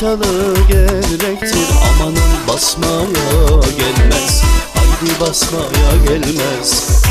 Dalı gevrektir Amanın basmaya gelmez. Haydi basmaya gelmez.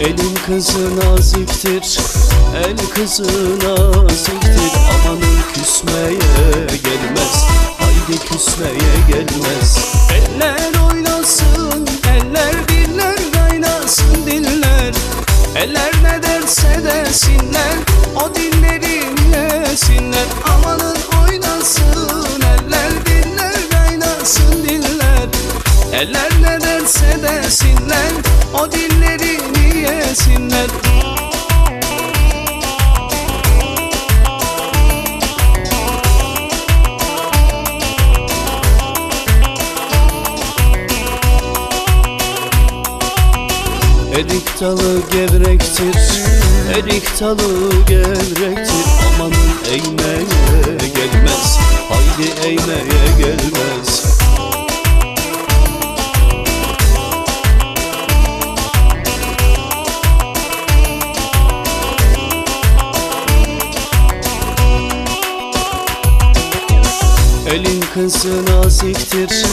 Elin kızı naziktir. El kızı naziktir. Amanın küsmeye gelmez Haydi küsmeye gelmez. Eller oynasın Eller diller kaynasın diller. Eller ne derse desinler O dilleri yesinler. Amanın oynasın Eller diller kaynasın diller. Eller ne derse desinler O dillerini yesinler Erik dalı gevrektir. Erik dalı gevrektir. Amanın eğmeye gelmez. Haydi eğmeye gelmez. Elin kızı naziktir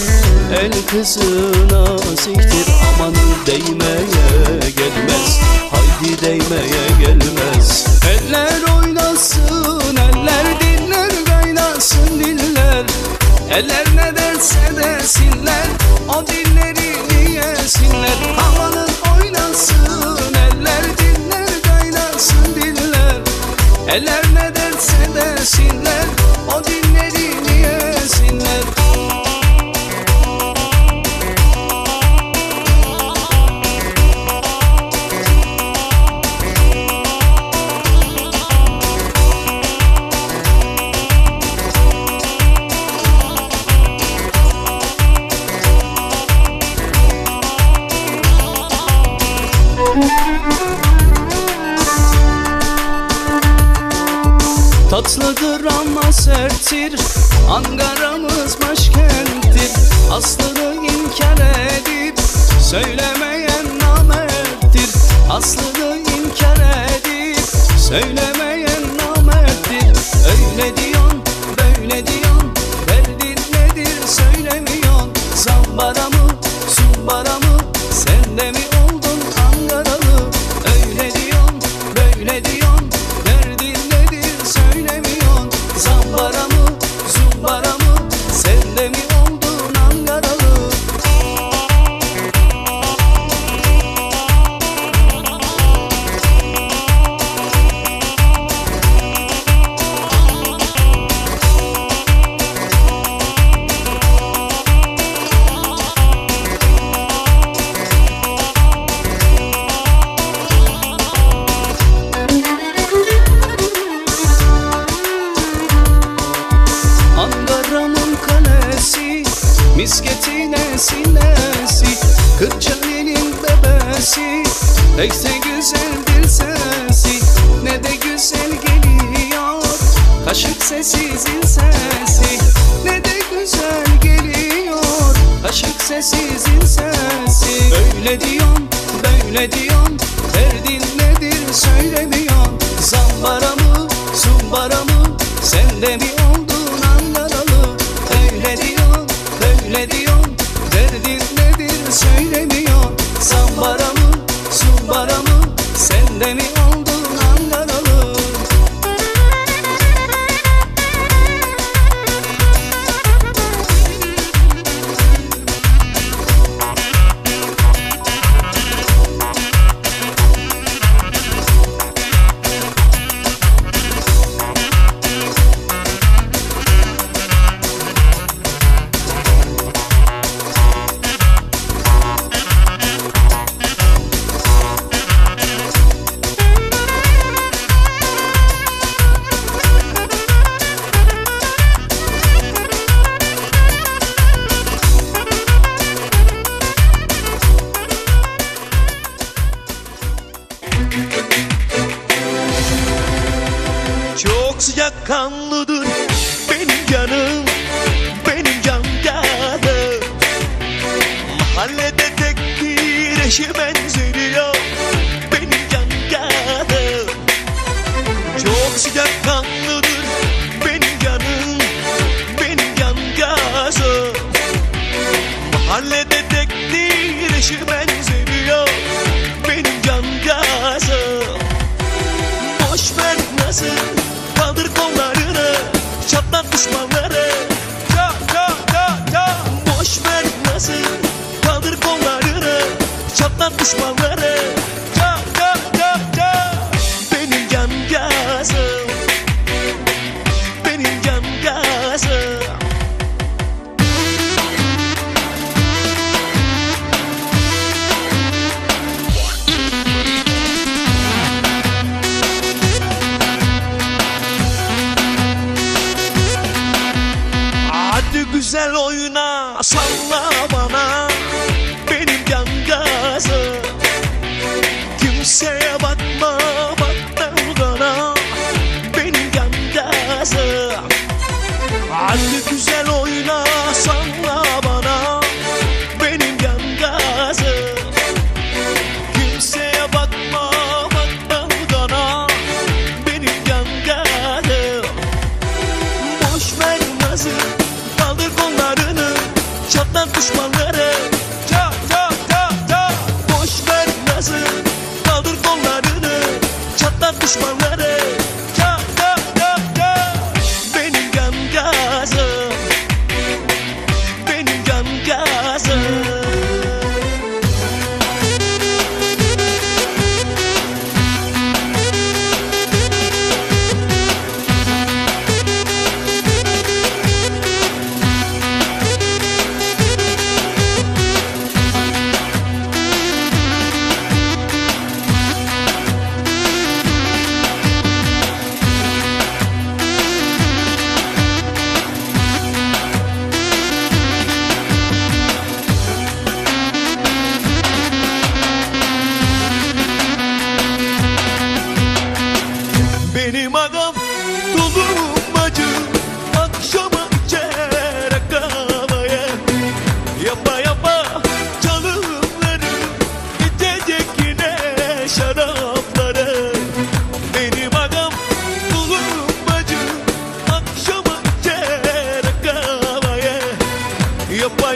El kızı naziktir Haydi değmeye gelmez. Eller oynasın Eller diller kaynasın diller. Eller ne derse desinler O dillerini yesinler. Amanın oynasın Eller diller kaynasın diller. Eller Tatlıdır ama serttir. Ankara'mız başkenttir. Aslını inkar edip Söylemeyen namerttir. Aslını inkar edip Söylemeyen Öyle diyorsun böyle diyorsun çimen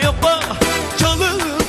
yapa çalır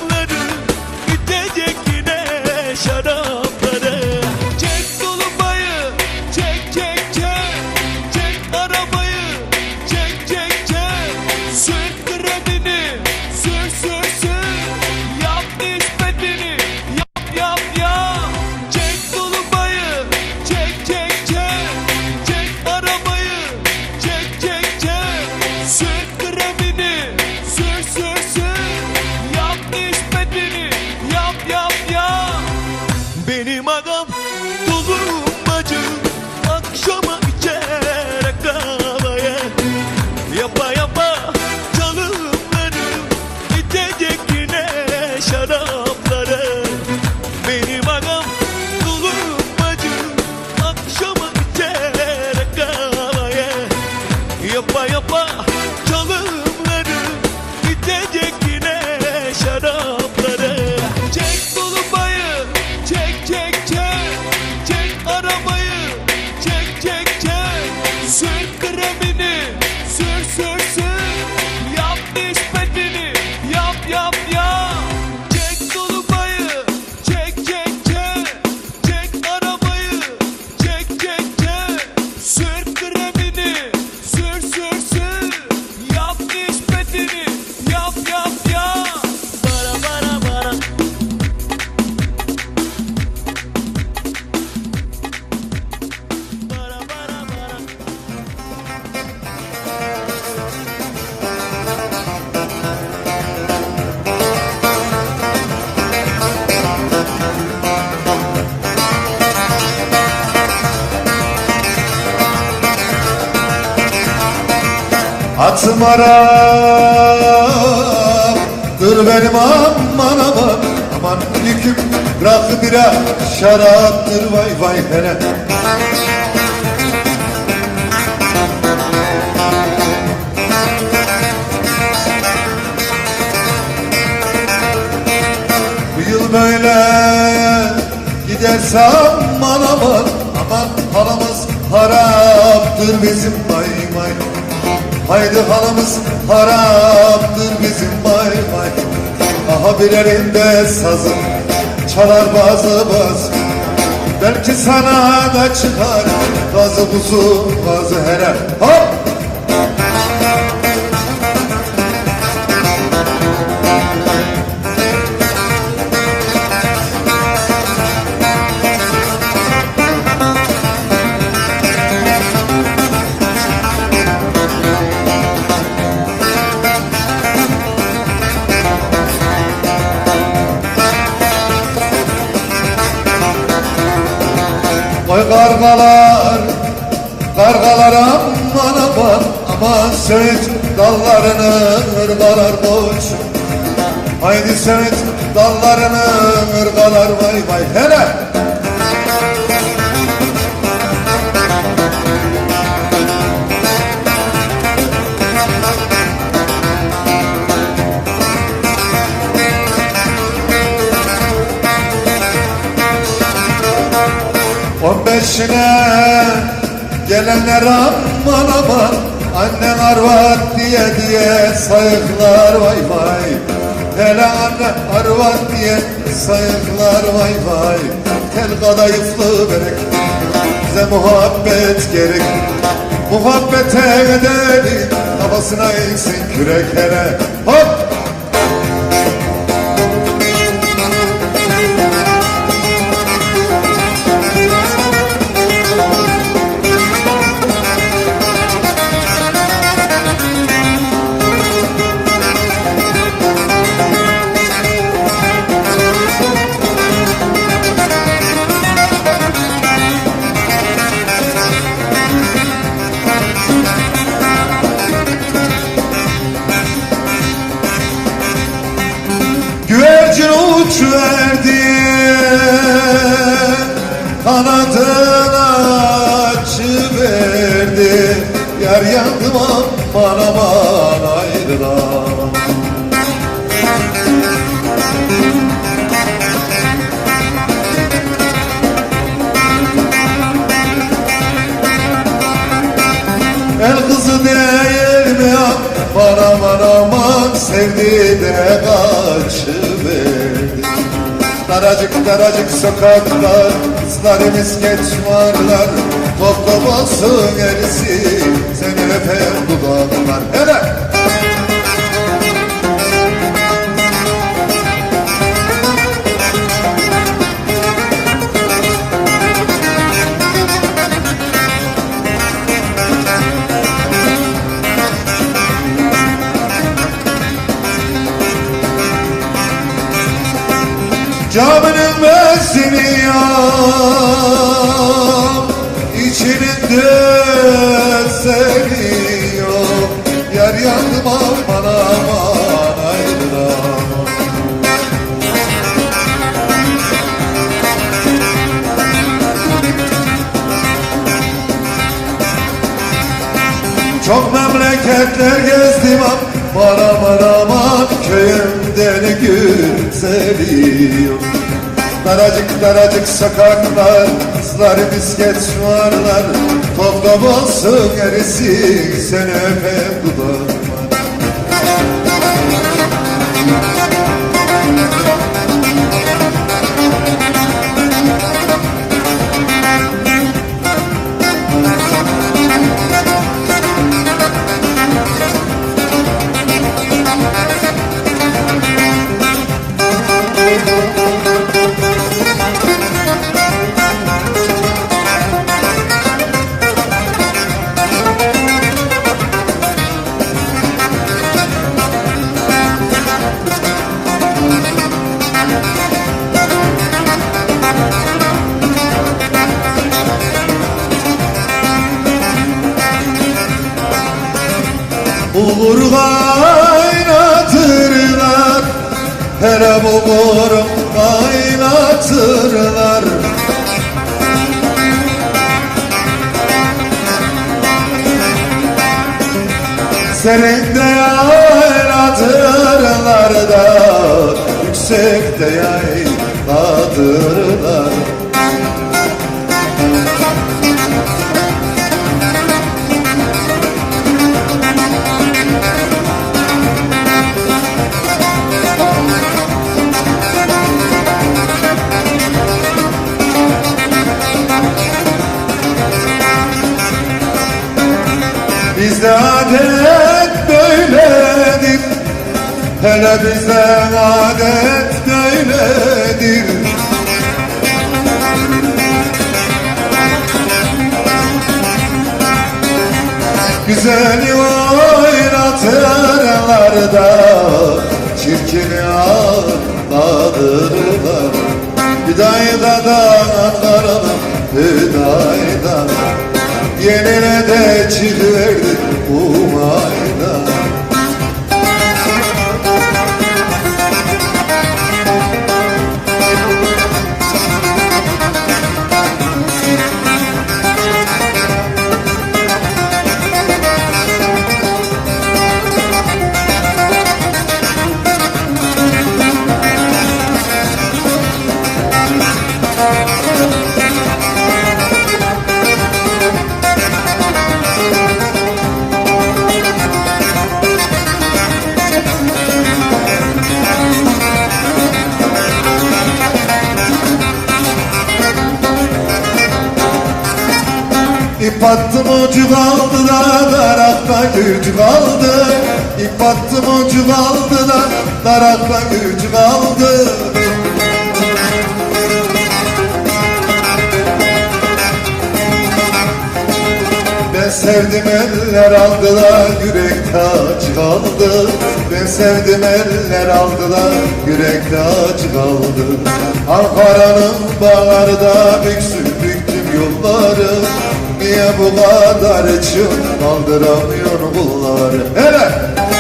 Sue. param Dur benim aman aman Aman yüküm rakı bira Şaraptır vay vay hele. Bu yıl böyle giderse aman aman Aman halamız haraptır bizim vay vay. Haydi halamız haraptır bizim vay vay Aha bir sazım çalar bazı bazı. Belki sana da çıkar gazı buzu gazı hele Hop! Beşine gelenler aman aman Annen arvat diye diye sayıklar vay vay. Hele anne arvat diye sayıklar vay vay. Tel kadayıflı berek bize muhabbet gerek. Muhabbete gidelim kafasına insin kürek hele Hop! Aman Sevdi de kaçıverdi Daracık daracık sokaklar Kızlar misket varlar Top top olsun gerisi Seni öpen dudaklar Hele! Caminin mesini ya. İçinin seniyor Yer yandım aman aman ayrılamam Çok memleketler gezdim aman aman aman Köyümde ne güzeliyor Daracık daracık sokaklar Kızlar misket varlar Top top olsun gerisi Seni öpem dudağıma Bulgur kaynatırlar. Hele bulgur kaynatırlar. Serinde yaylatırlar da Yüksekte yay hatırlar Bizde adet böyledir. Hele bizde adet böyledir. Güzeli oynatırlar da Çirkini ağladırlar Hüdayda da anlarım Hüdayda Yenine de çıkıverdi umayda İp İp attım ucu kaldı da darakta gücü kaldı Ben sevdim eller aldılar yürekte aç kaldı Ben sevdim eller aldılar yürekte aç kaldı Ankara'nın bağları da büksün büktüm yolları. Niye bu kadar için kaldıramıyor bunları? Hele!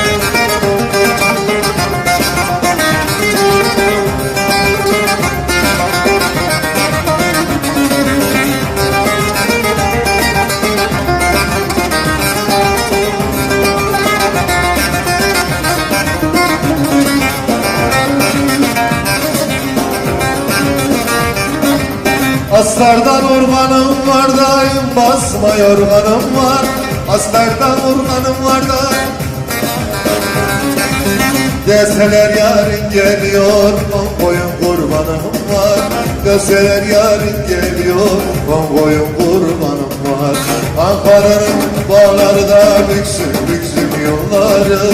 Aslardan ormanım var dayım basma yorganım var. Aslardan ormanım var dayım Deseler yarın geliyor on koyun kurbanım var. Deseler yarın geliyor on koyun kurbanım var. Ankara'nın bağları da büksün büksün yolları.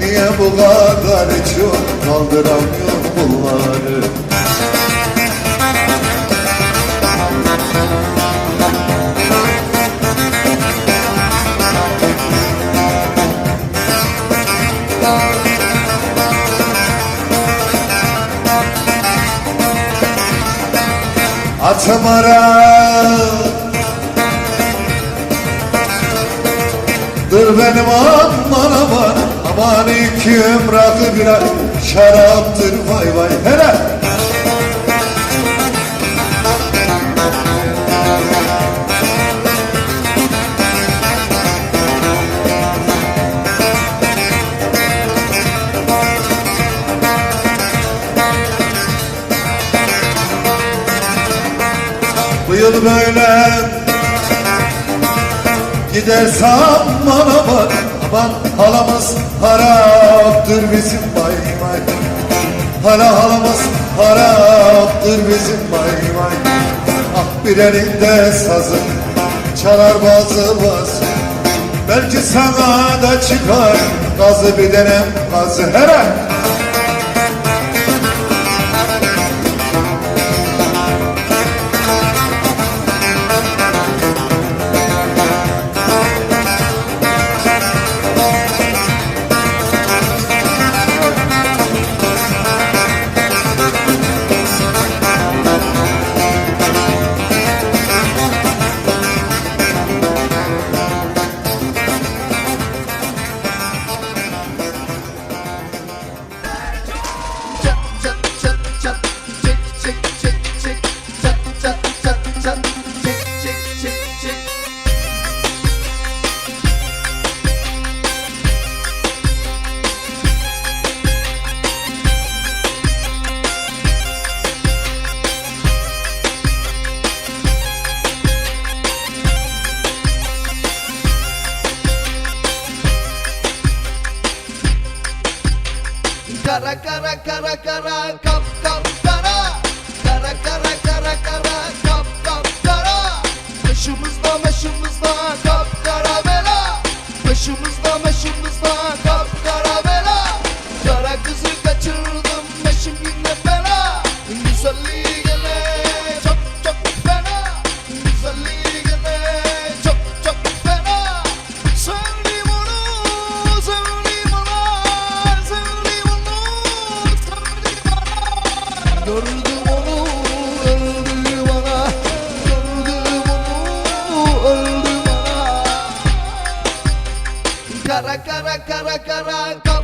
Niye bu kadar çok kaldıramıyor bunları Atım ara Dur benim aman aman Aman. İki rakı birer Şaraptır vay vay. Hele yıl böyle. Giderse aman aman Aman halamız haraptır bizim bay bay Hala halamız haraptır bizim bay bay Ah bir elinde sazı Çalar bazı bazı. Belki sana da çıkar Gazı bir denem gazı. Kara raca, raca, raca, raca. cara, cara.